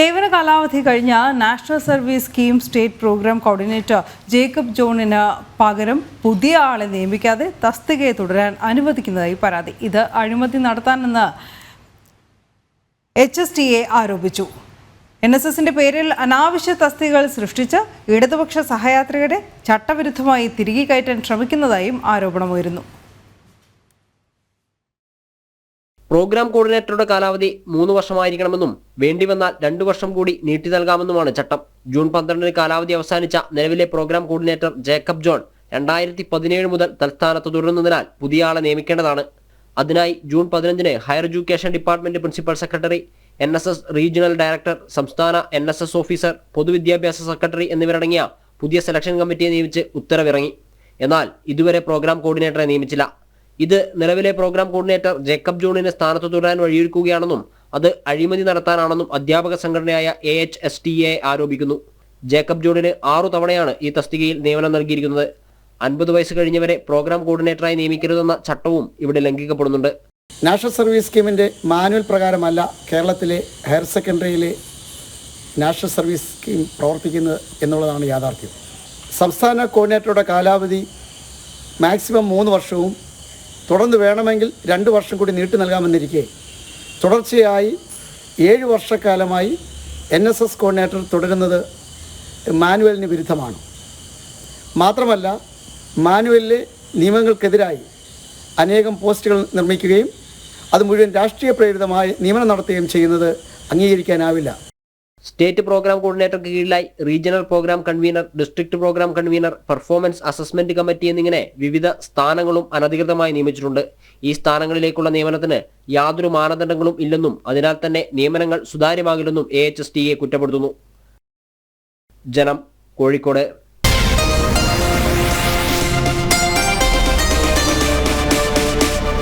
സേവന കാലാവധി കഴിഞ്ഞ national service scheme state programme coordinator Jacob ജോണിന് പകരം പുതിയ ആളെ നിയമിക്കാതെ തസ്തികയെ തുടരാൻ അനുവദിക്കുന്നതായി പരാതി. ഇത് അഴിമതി നടത്താനെന്ന് എച്ച് എസ് ടി എ ആരോപിച്ചു. എൻ എസ് എസിന്റെ പേരിൽ അനാവശ്യ തസ്തികകൾ സൃഷ്ടിച്ച് ഇടതുപക്ഷ സഹയാത്രികരെ ചട്ടവിരുദ്ധമായി തിരികെ കയറ്റാൻ ശ്രമിക്കുന്നതായും ആരോപണമുയരുന്നു. പ്രോഗ്രാം കോർഡിനേറ്ററുടെ കാലാവധി മൂന്ന് വർഷമായിരിക്കണമെന്നും വേണ്ടിവന്നാൽ രണ്ടു വർഷം കൂടി നീട്ടി നൽകാമെന്നുമാണ് ചട്ടം. ജൂൺ പന്ത്രണ്ടിന് കാലാവധി അവസാനിച്ച നിലവിലെ പ്രോഗ്രാം കോർഡിനേറ്റർ ജേക്കബ് ജോൺ രണ്ടായിരത്തി പതിനേഴ് മുതൽ തൽസ്ഥാനത്ത് തുടരുന്നതിനാൽ പുതിയ ആളെ നിയമിക്കേണ്ടതാണ്. അതിനായി ജൂൺ പതിനഞ്ചിന് higher education department principal secretary N S S regional director സംസ്ഥാന എൻ എസ് എസ് ഓഫീസർ പൊതുവിദ്യാഭ്യാസ സെക്രട്ടറി എന്നിവരടങ്ങിയ പുതിയ സെലക്ഷൻ കമ്മിറ്റിയെ നിയമിച്ച് ഉത്തരവിറങ്ങി. എന്നാൽ ഇതുവരെ പ്രോഗ്രാം കോർഡിനേറ്ററെ നിയമിച്ചില്ല. ഇത് നിലവിലെ പ്രോഗ്രാം കോർഡിനേറ്റർ ജേക്കബ് ജോണിന് സ്ഥാനത്ത് തുടരാൻ വഴിയൊരുക്കുകയാണെന്നും അത് അഴിമതി നടത്താനാണെന്നും അധ്യാപക സംഘടനയായ A H S T A ആരോപിക്കുന്നു. ജേക്കബ് ജോണിന് ആറു തവണയാണ് ഈ തസ്തികയിൽ നിയമനം നൽകിയിരിക്കുന്നത്. അൻപത് വയസ്സ് കഴിഞ്ഞവരെ പ്രോഗ്രാം കോർഡിനേറ്ററായി നിയമിക്കരുതെന്ന ചട്ടവും ഇവിടെ ലംഘിക്കപ്പെടുന്നുണ്ട്. നാഷണൽ സർവീസ് സ്കീമിന്റെ മാനുവൽ പ്രകാരമല്ല കേരളത്തിലെ ഹയർ സെക്കൻഡറിയിലെ നാഷണൽ സർവീസ് സ്കീം പ്രവർത്തിക്കുന്നത് എന്നുള്ളതാണ് യാഥാർത്ഥ്യം. സംസ്ഥാന കോർഡിനേറ്ററുടെ കാലാവധി മാക്സിമം മൂന്ന് വർഷവും തുടർന്ന് വേണമെങ്കിൽ രണ്ട് വർഷം കൂടി നീട്ടി നൽകാമെന്നിരിക്കെ. തുടർച്ചയായി ഏഴ് വർഷക്കാലമായി എൻ എസ് എസ് കോർഡിനേറ്റർ തുടരുന്നത് മാനുവലിന് വിരുദ്ധമാണ്. മാത്രമല്ല മാനുവലിലെ നിയമങ്ങൾക്കെതിരായി അനേകം പോസ്റ്റുകൾ നിർമ്മിക്കുകയും അത് മുഴുവൻ രാഷ്ട്രീയ പ്രേരിതമായി നിയമനം നടത്തുകയും ചെയ്യുന്നത് അംഗീകരിക്കാനാവില്ല. State programme coordinator കീഴിലായി regional programme convener district programme convener performance assessment committee എന്നിങ്ങനെ വിവിധ സ്ഥാനങ്ങളും അനധികൃതമായി നിയമിച്ചിട്ടുണ്ട്. ഈ സ്ഥാനങ്ങളിലേക്കുള്ള നിയമനത്തിന് യാതൊരു മാനദണ്ഡങ്ങളും ഇല്ലെന്നും അതിനാൽ തന്നെ നിയമനങ്ങൾ സുതാര്യമാകില്ലെന്നും A H S T A കുറ്റപ്പെടുത്തുന്നു. ജനം കോഴിക്കോട്.